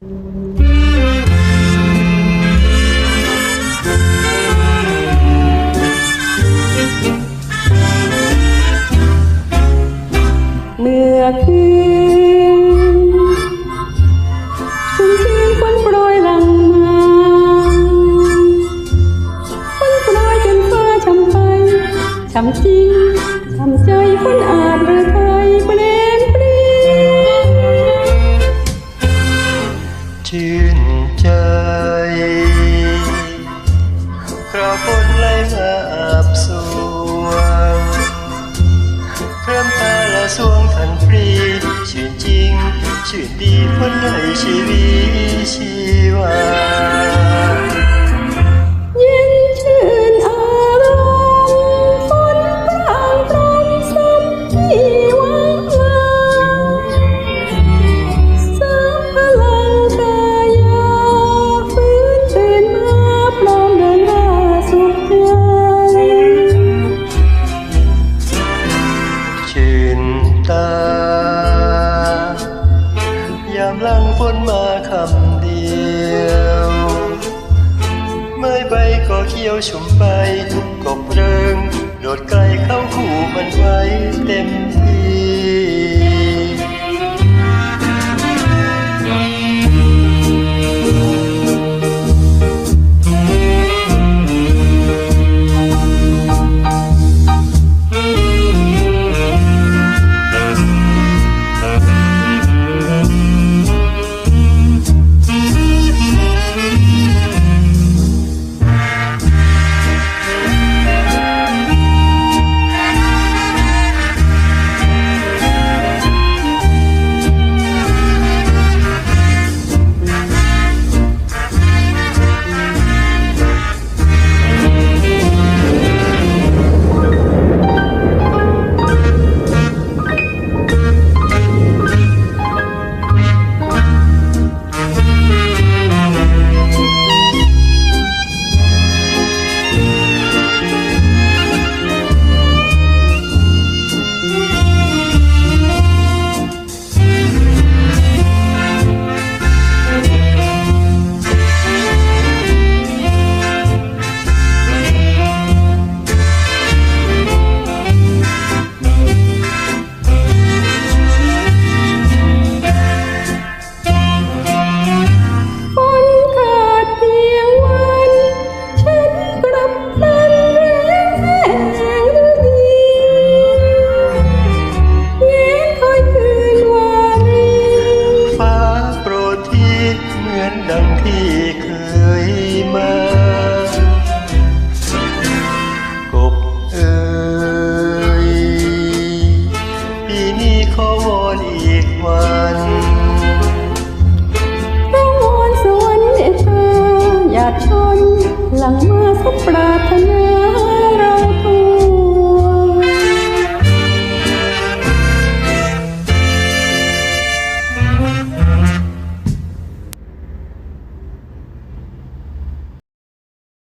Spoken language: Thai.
เมื่อคืนชุมชื่นฝนโปรยหลังมาฝนโปรยจนฟ้าช่ำไปช่ำจริงช่ำใจฝนอาจรือไทยเปลี่ยเปล คราวฝนไหลมาอาบสวงเพื่อนตาละสวงทันฟรี ชื่นจริง ชื่นดีฝนไหลชีวิตชีวา ยามลังฝนมาคำเดียวเมื่อใบก็เขียวชุ่มไปกบเริงโดดไกลเข้าคู่มันไว้เต็มที่ ที่เคยมากบเอ๋ยปีนี้ขอวอนอีกวันต้องวอนสวนเอฟาอย่าทนหลังมา